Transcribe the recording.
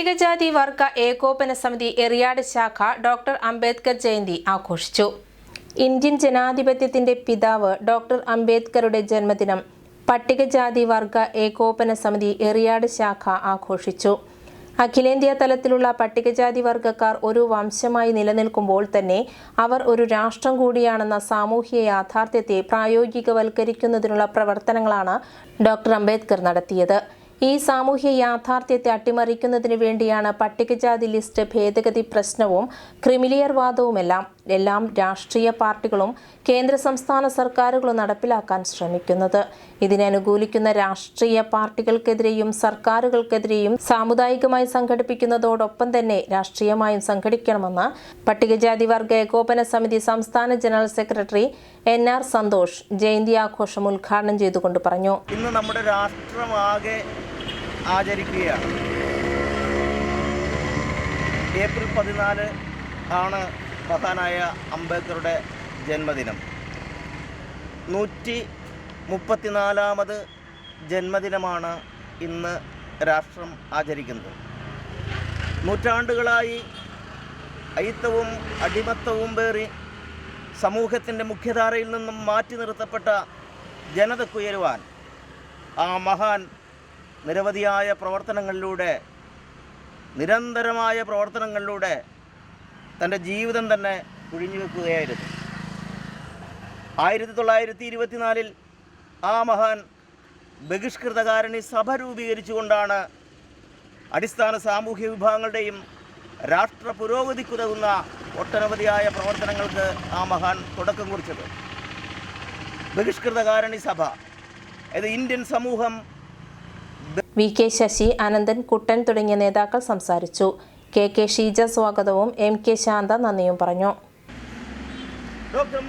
പട്ടികജാതി വർഗ ഏകോപന സമിതി എറിയാട് ശാഖ ഡോക്ടർ അംബേദ്കർ ജയന്തി ആഘോഷിച്ചു. ഇന്ത്യൻ ജനാധിപത്യത്തിന്റെ പിതാവ് ഡോക്ടർ അംബേദ്കറുടെ ജന്മദിനം പട്ടികജാതി വർഗ ഏകോപന സമിതി എറിയാട് ശാഖ ആഘോഷിച്ചു. അഖിലേന്ത്യാ തലത്തിലുള്ള പട്ടികജാതി വർഗക്കാർ ഒരു വംശമായി നിലനിൽക്കുമ്പോൾ തന്നെ അവർ ഒരു രാഷ്ട്രം കൂടിയാണെന്ന സാമൂഹ്യ യാഥാർത്ഥ്യത്തെ പ്രായോഗികവൽക്കരിക്കുന്നതിനുള്ള പ്രവർത്തനങ്ങളാണ് ഡോക്ടർ അംബേദ്കർ നടത്തിയത്. ഈ സാമൂഹ്യ യാഥാർത്ഥ്യത്തെ അട്ടിമറിക്കുന്നതിന് വേണ്ടിയാണ് പട്ടികജാതി ലിസ്റ്റ് ഭേദഗതി പ്രശ്നവും ക്രിമിലിയർ വാദവുമെല്ലാം എല്ലാം രാഷ്ട്രീയ പാർട്ടികളും കേന്ദ്ര സംസ്ഥാന സർക്കാരുകളും നടപ്പിലാക്കാൻ ശ്രമിക്കുന്നത്. ഇതിനെ അനുകൂലിക്കുന്ന രാഷ്ട്രീയ പാർട്ടികൾക്കെതിരെയും സർക്കാരുകൾക്കെതിരെയും സാമുദായികമായി സംഘടിപ്പിക്കുന്നതോടൊപ്പം തന്നെ രാഷ്ട്രീയമായും സംഘടിക്കണമെന്ന് പട്ടികജാതി വർഗ ഏകോപന സമിതി സംസ്ഥാന general secretary N R Santhosh Jayanti ആഘോഷം ഉദ്ഘാടനം ചെയ്തുകൊണ്ട് പറഞ്ഞു. ഇന്ന് നമ്മുടെ രാഷ്ട്രമാകെ ആചരിക്കുകയാണ്. ഏപ്രിൽ പതിനാല് ആണ് മഹാനായ അംബേദ്കറുടെ ജന്മദിനം. നൂറ്റി മുപ്പത്തിനാലാമത് ജന്മദിനമാണ് ഇന്ന് രാഷ്ട്രം ആചരിക്കുന്നത്. നൂറ്റാണ്ടുകളായി അയിത്തവും അടിമത്തവും പേറി സമൂഹത്തിന്റെ മുഖ്യധാരയിൽ നിന്നും മാറ്റി നിർത്തപ്പെട്ട ജനതക്കുയരുവാൻ ആ മഹാൻ നിരവധിയായ പ്രവർത്തനങ്ങളിലൂടെ നിരന്തരമായ പ്രവർത്തനങ്ങളിലൂടെ തന്റെ ജീവിതം തന്നെ കുഴിഞ്ഞു വെക്കുകയായിരുന്നു. ആയിരത്തി തൊള്ളായിരത്തി ഇരുപത്തിനാലിൽ ആ മഹാൻ ബഹിഷ്കൃതകാരണി സഭ രൂപീകരിച്ചുകൊണ്ടാണ് അടിസ്ഥാന സാമൂഹ്യ വിഭാഗങ്ങളുടെയും രാഷ്ട്ര പുരോഗതിക്കുതകുന്ന ഒട്ടനവധിയായ പ്രവർത്തനങ്ങൾക്ക് ആ മഹാൻ തുടക്കം കുറിച്ചത്. ബഹിഷ്കൃതകാരണി സഭ ഇത് ഇന്ത്യൻ സമൂഹം വി കെ ശശി അനന്തൻ കുട്ടൻ തുടങ്ങിയ നേതാക്കൾ സംസാരിച്ചു. കെ കെ ഷീജ സ്വാഗതവും എം കെ ശാന്ത നന്ദിയും പറഞ്ഞു. ഡോക്ടർ